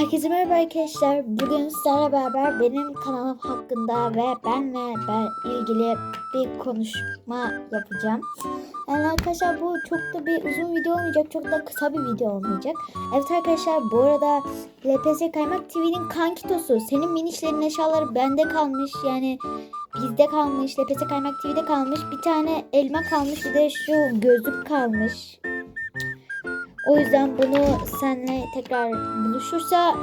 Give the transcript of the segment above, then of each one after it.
Herkese merhaba arkadaşlar. Bugün sizlerle beraber benim kanalım hakkında ve benle ben ilgili bir konuşma yapacağım. Yani arkadaşlar bu çok da bir uzun video olmayacak. Çok da kısa bir video olmayacak. Evet arkadaşlar bu arada LPS Kaymak TV'nin kankitosu. Senin minişlerin eşyaları bende kalmış. Yani bizde kalmış. LPS Kaymak TV'de kalmış. Bir tane elma kalmış. Bir de şu gözlük kalmış. O yüzden bunu seninle tekrar buluşursa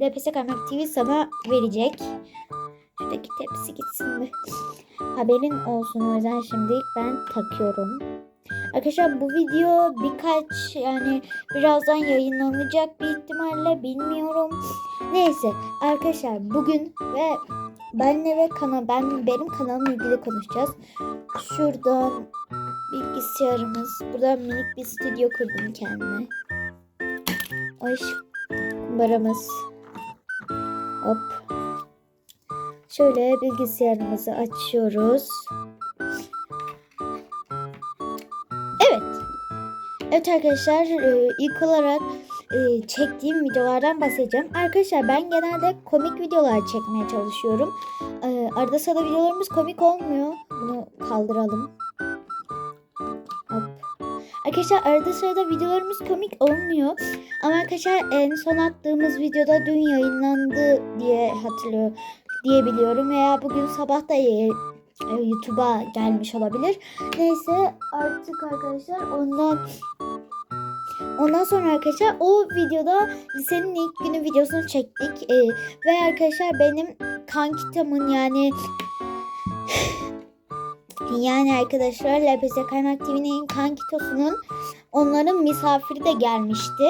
DPS Kaymak TV sana verecek. Şuradaki tepsi gitsin mi? Haberin olsun o yüzden şimdi ben takıyorum. Arkadaşlar bu video birkaç yani birazdan yayınlanacak bir ihtimalle bilmiyorum. Neyse arkadaşlar bugün ve benle ve kanal ben benim kanalımla ilgili konuşacağız. Şuradan bilgisayarımız. Burada minik bir stüdyo kurdum kendime. Ay kumbaramız. Hop. Şöyle bilgisayarımızı açıyoruz. Evet. Evet arkadaşlar e, ilk olarak e, çektiğim videolardan bahsedeceğim. Arkadaşlar ben genelde komik videolar çekmeye çalışıyorum. E, Arada sırada videolarımız komik olmuyor. Bunu kaldıralım. Arkadaşlar arada sırada videolarımız komik olmuyor. Ama arkadaşlar en son attığımız videoda dün yayınlandı diye hatırlıyor diyebiliyorum. Veya bugün sabah da e, YouTube'a gelmiş olabilir. Neyse artık arkadaşlar ondan Ondan sonra arkadaşlar o videoda lisenin ilk günü videosunu çektik. Ee, ve arkadaşlar benim kankitamın yani yani arkadaşlar LPS Kaymak TV'nin kankitosunun onların misafiri de gelmişti.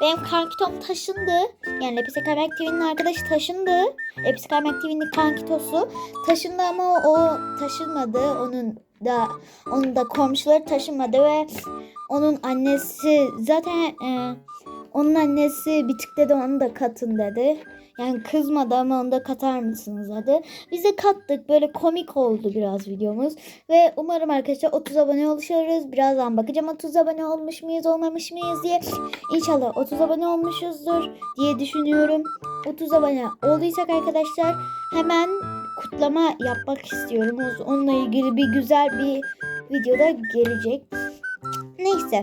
Benim kankitom taşındı. Yani LPS Kaymak TV'nin arkadaşı taşındı. LPS Kaymak TV'nin kankitosu taşındı ama o taşınmadı. Onun da onun da komşuları taşınmadı ve onun annesi zaten e, onun annesi bir tık dedi onu da katın dedi. Yani kızmadı ama onu da katar mısınız dedi. Biz de kattık. Böyle komik oldu biraz videomuz. Ve umarım arkadaşlar 30 abone oluşuruz. Birazdan bakacağım 30 abone olmuş muyuz olmamış mıyız diye. İnşallah 30 abone olmuşuzdur diye düşünüyorum. 30 abone olduysak arkadaşlar hemen kutlama yapmak istiyorum. Onunla ilgili bir güzel bir videoda gelecek. Neyse.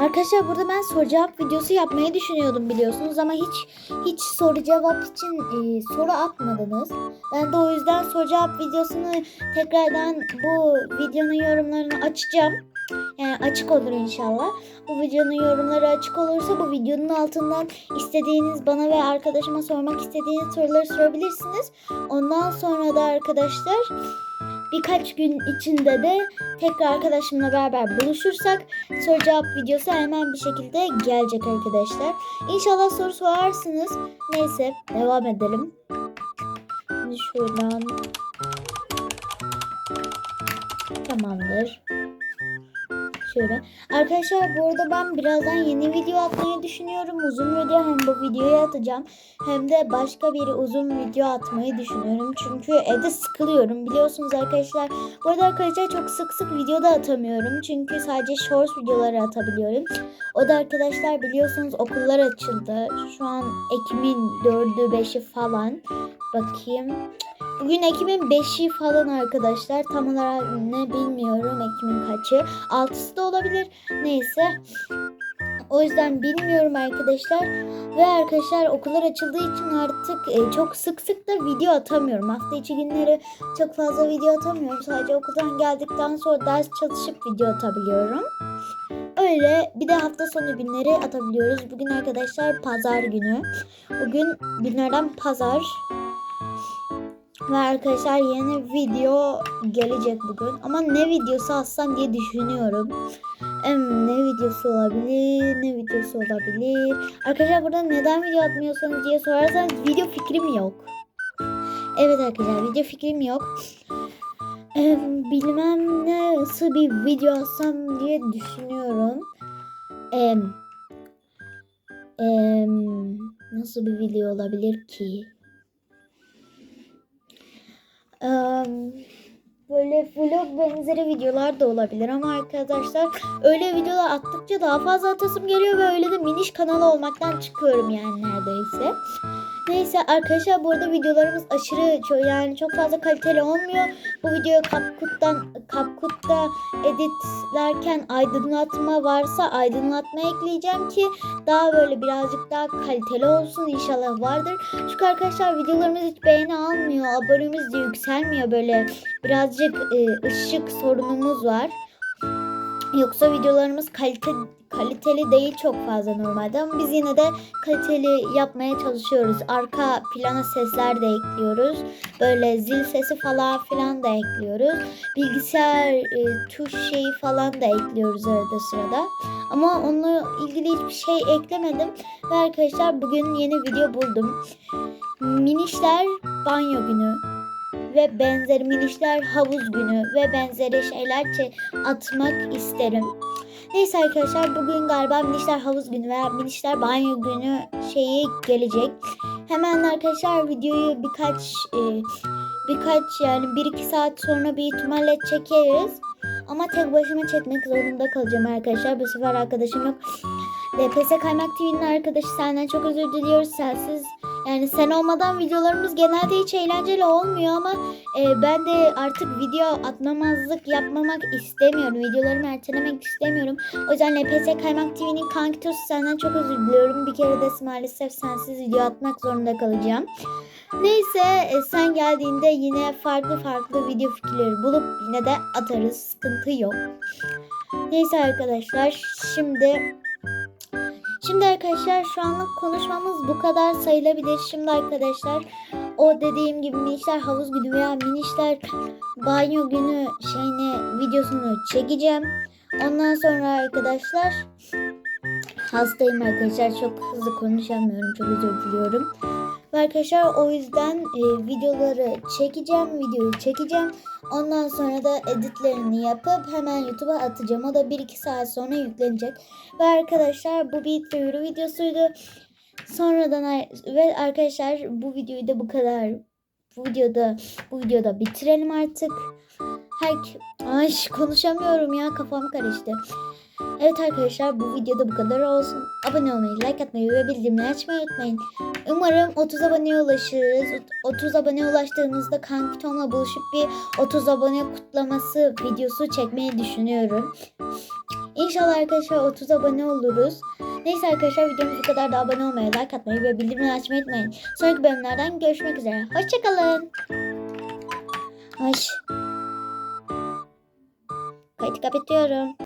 Arkadaşlar burada ben soru cevap videosu yapmayı düşünüyordum biliyorsunuz ama hiç hiç soru cevap için e, soru atmadınız. Ben de o yüzden soru cevap videosunu tekrardan bu videonun yorumlarını açacağım. Yani açık olur inşallah. Bu videonun yorumları açık olursa bu videonun altından istediğiniz bana ve arkadaşıma sormak istediğiniz soruları sorabilirsiniz. Ondan sonra da arkadaşlar birkaç gün içinde de tekrar arkadaşımla beraber buluşursak soru cevap videosu hemen bir şekilde gelecek arkadaşlar. İnşallah soru sorarsınız. Neyse devam edelim. Şimdi şuradan tamamdır. Şöyle. Arkadaşlar bu arada ben birazdan yeni video atmayı düşünüyorum. Uzun video hem bu videoyu atacağım hem de başka bir uzun video atmayı düşünüyorum. Çünkü evde sıkılıyorum biliyorsunuz arkadaşlar. Bu arada arkadaşlar çok sık sık video da atamıyorum. Çünkü sadece shorts videoları atabiliyorum. O da arkadaşlar biliyorsunuz okullar açıldı. Şu an Ekim'in 4'ü 5'i falan. Bakayım. Bugün Ekim'in 5'i falan arkadaşlar. Tam olarak ne bilmiyorum Ekim'in kaçı. 6'sı da olabilir. Neyse. O yüzden bilmiyorum arkadaşlar. Ve arkadaşlar okullar açıldığı için artık e, çok sık sık da video atamıyorum. Hafta içi günleri çok fazla video atamıyorum. Sadece okuldan geldikten sonra ders çalışıp video atabiliyorum. Öyle bir de hafta sonu günleri atabiliyoruz. Bugün arkadaşlar pazar günü. Bugün günlerden pazar. Ve arkadaşlar yeni video gelecek bugün. Ama ne videosu atsam diye düşünüyorum. Em, ne videosu olabilir? Ne videosu olabilir? Arkadaşlar burada neden video atmıyorsanız diye sorarsanız video fikrim yok. Evet arkadaşlar video fikrim yok. Em, bilmem nasıl bir video atsam diye düşünüyorum. Em, em, nasıl bir video olabilir ki? Böyle vlog benzeri videolar da olabilir ama arkadaşlar öyle videolar attıkça daha fazla atasım geliyor ve öyle de miniş kanalı olmaktan çıkıyorum yani neredeyse. Neyse arkadaşlar bu arada videolarımız aşırı ço- yani çok fazla kaliteli olmuyor. Bu videoyu CapCut'tan CapCut'ta editlerken aydınlatma varsa aydınlatma ekleyeceğim ki daha böyle birazcık daha kaliteli olsun inşallah vardır. Çünkü arkadaşlar videolarımız hiç beğeni almıyor. Abonemiz de yükselmiyor böyle birazcık e, ışık sorunumuz var. Yoksa videolarımız kalite kaliteli değil çok fazla normalde ama biz yine de kaliteli yapmaya çalışıyoruz. Arka plana sesler de ekliyoruz. Böyle zil sesi falan filan da ekliyoruz. Bilgisayar e, tuş şeyi falan da ekliyoruz arada sırada. Ama onunla ilgili hiçbir şey eklemedim. Ve arkadaşlar bugün yeni video buldum. Minişler banyo günü ve benzeri minişler havuz günü ve benzeri şeyler atmak isterim. Neyse arkadaşlar bugün galiba minişler havuz günü veya minişler banyo günü şeyi gelecek. Hemen arkadaşlar videoyu birkaç e, birkaç yani 1-2 saat sonra bir ihtimalle çekeriz. Ama tek başıma çekmek zorunda kalacağım arkadaşlar. Bu sefer arkadaşım yok. LPS Kaymak TV'nin arkadaşı senden çok özür diliyoruz. Sensiz yani sen olmadan videolarımız genelde hiç eğlenceli olmuyor ama e, ben de artık video atmamazlık yapmamak istemiyorum. Videolarımı ertelemek istemiyorum. O yüzden LPS Kaymak TV'nin kankitosu senden çok özür diliyorum. Bir kere de maalesef sensiz video atmak zorunda kalacağım. Neyse e, sen geldiğinde yine farklı farklı video fikirleri bulup yine de atarız. Sıkıntı yok. Neyse arkadaşlar şimdi arkadaşlar şu anlık konuşmamız bu kadar sayılabilir. Şimdi arkadaşlar o dediğim gibi minişler havuz günü veya minişler banyo günü şeyini videosunu çekeceğim. Ondan sonra arkadaşlar hastayım arkadaşlar çok hızlı konuşamıyorum çok özür diliyorum. Arkadaşlar o yüzden e, videoları çekeceğim, videoyu çekeceğim. Ondan sonra da editlerini yapıp hemen YouTube'a atacağım. O da 1-2 saat sonra yüklenecek. Ve arkadaşlar bu bir duyuru videosuydu. Sonradan ve arkadaşlar bu videoyu da bu kadar bu videoda bu videoda bitirelim artık. Her Ay konuşamıyorum ya kafam karıştı. Evet arkadaşlar bu videoda bu kadar olsun. Abone olmayı, like atmayı ve bildirimleri açmayı unutmayın. Umarım 30 aboneye ulaşırız. 30 aboneye ulaştığımızda Kankitom'la buluşup bir 30 abone kutlaması videosu çekmeyi düşünüyorum. İnşallah arkadaşlar 30 abone oluruz. Neyse arkadaşlar videomuz bu kadar da abone olmayı, like atmayı ve bildirimleri açmayı unutmayın. Sonraki bölümlerden görüşmek üzere. Hoşçakalın. Ay. Kayıt kapatıyorum.